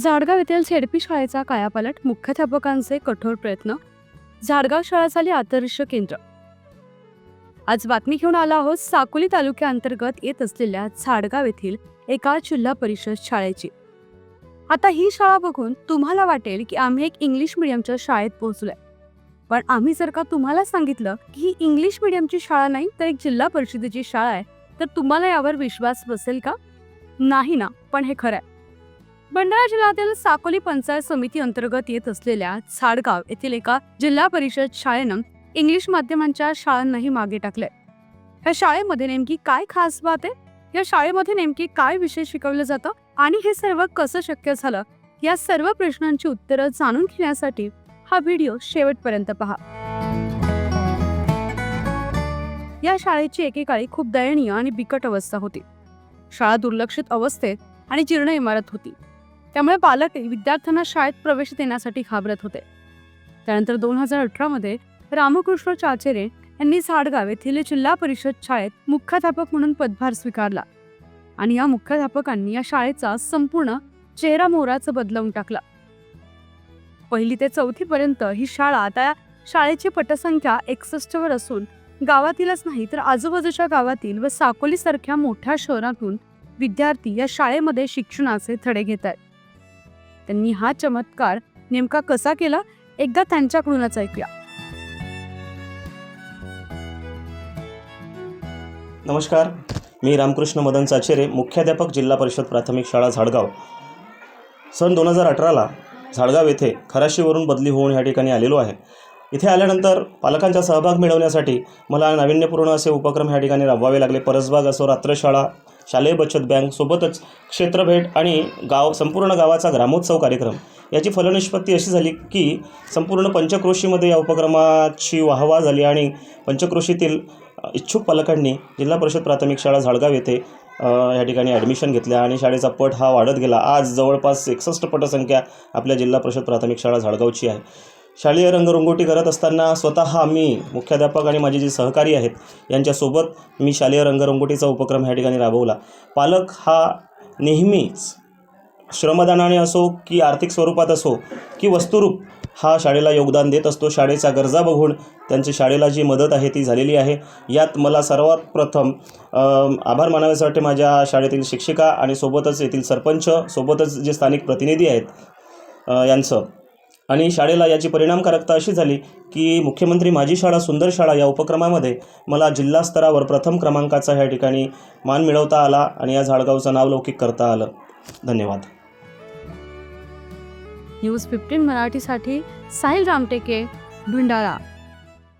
झाडगाव येथील झेडपी शाळेचा कायापालट मुख्याध्यापकांचे कठोर प्रयत्न झाडगाव शाळा झाली आदर्श केंद्र. आज बातमी घेऊन आलो आहोत साकोली तालुक्याअंतर्गत येत असलेल्या झाडगाव येथील एका जिल्हा परिषद शाळेची. आता ही शाळा बघून तुम्हाला वाटेल की आम्ही एक इंग्लिश मिडियमच्या शाळेत पोहोचलोय. पण आम्ही जर का तुम्हाला सांगितलं की ही इंग्लिश मिडियमची शाळा नाही तर एक जिल्हा परिषदेची शाळा आहे तर तुम्हाला यावर विश्वास बसेल का? नाही ना पण हे खरं आहे. भंडारा जिल्ह्यातील साकोली पंचायत समिती अंतर्गत येत असलेल्या झाडगाव येथील एका जिल्हा परिषद शाळेनं इंग्लिश माध्यमांच्या शाळांनाही मागे टाकले या शाळेमध्ये नेमकी काय खास बात आहे? या शाळेमध्ये नेमकी काय विषय शिकवलं जातं? आणि हे सर्व कसं शक्य झालं? या सर्व प्रश्नांची उत्तरं जाणून घेण्यासाठी हा व्हिडिओ शेवटपर्यंत पहा. या शाळेची एकेकाळी खूप दयनीय आणि बिकट अवस्था होती. शाळा दुर्लक्षित अवस्थेत आणि जीर्ण इमारत होती. त्यामुळे पालक विद्यार्थ्यांना शाळेत प्रवेश देण्यासाठी घाबरत होते. त्यानंतर दोन हजार अठरामध्ये रामकृष्ण चाचेरे यांनी झाडगाव येथील जिल्हा परिषद शाळेत मुख्याध्यापक म्हणून पदभार स्वीकारला आणि या मुख्याध्यापकांनी या शाळेचा संपूर्ण चेहरा मोहराचं बदलवून टाकला. पहिली ते चौथी पर्यंत ही शाळा आता शाळेची पटसंख्या एकसष्टवर असून गावातीलच नाही तर आजूबाजूच्या गावातील व साकोली सारख्या मोठ्या शहरातून विद्यार्थी या शाळेमध्ये शिक्षणाचे थडे घेत आहेत त्यांनी हा चमत्कार नेमका कसा केला? एकदा त्यांच्याकडूनच ऐकूया. नमस्कार. मी रामकृष्ण मदन चाचेरे मुख्याध्यापक जिल्हा परिषद प्राथमिक शाळा झाडगाव. सन दोन हजार अठराला झाडगाव येथे खराशीवरून बदली होऊन ह्या ठिकाणी आलेलो आहे. इथे आल्यानंतर पालकांचा सहभाग मिळवण्यासाठी मला नाविन्यपूर्ण असे उपक्रम ह्या ठिकाणी राबवावे लागले. परसबाग असो रात्रशाळा शालेय बचत बँक सोबतच क्षेत्रभेट आणि गाव संपूर्ण गावाचा ग्रामोत्सव कार्यक्रम. याची फलनिष्पत्ती अशी झाली की संपूर्ण पंचक्रोशीमध्ये या उपक्रमाची वाहवा झाली आणि पंचक्रोशीतील इच्छुक पालकांनी जिल्हा परिषद प्राथमिक शाळा झाडगाव येथे या ठिकाणी ॲडमिशन घेतल्या आणि शाळेचा पट हा वाढत गेला. आज जवळपास एकसष्ट पटसंख्या आपल्या जिल्हा परिषद प्राथमिक शाळा झाडगावची आहे. शालेय रंगरंगोटी करत असताना स्वतः मी मुख्याध्यापक आणि माझे जे सहकारी आहेत यांच्यासोबत मी शालेय रंगरंगोटीचा उपक्रम ह्या ठिकाणी राबवला. पालक हा नेहमीच श्रमदानाने असो की आर्थिक स्वरूपात असो की वस्तुरूप हा शाळेला योगदान देत असतो. शाळेच्या गरजा बघून त्यांची शाळेला जी मदत आहे ती झालेली आहे. यात मला सर्वात प्रथम आभार मानावेसे वाटते माझ्या शाळेतील शिक्षिका आणि सोबतच येथील सरपंच सोबतच जे स्थानिक प्रतिनिधी आहेत यांचं. आणि शाळेला याची परिणामकारकता अशी झाली की मुख्यमंत्री माझी शाळा सुंदर शाळा या उपक्रमामध्ये मला जिल्हा स्तरावर प्रथम क्रमांकाचा ह्या ठिकाणी मान मिळवता आला आणि या झाडगावचं नाव लौकिक करता आलं. धन्यवाद. न्यूज फिफ्टीन मराठीसाठी साहिल रामटेके भंडारा.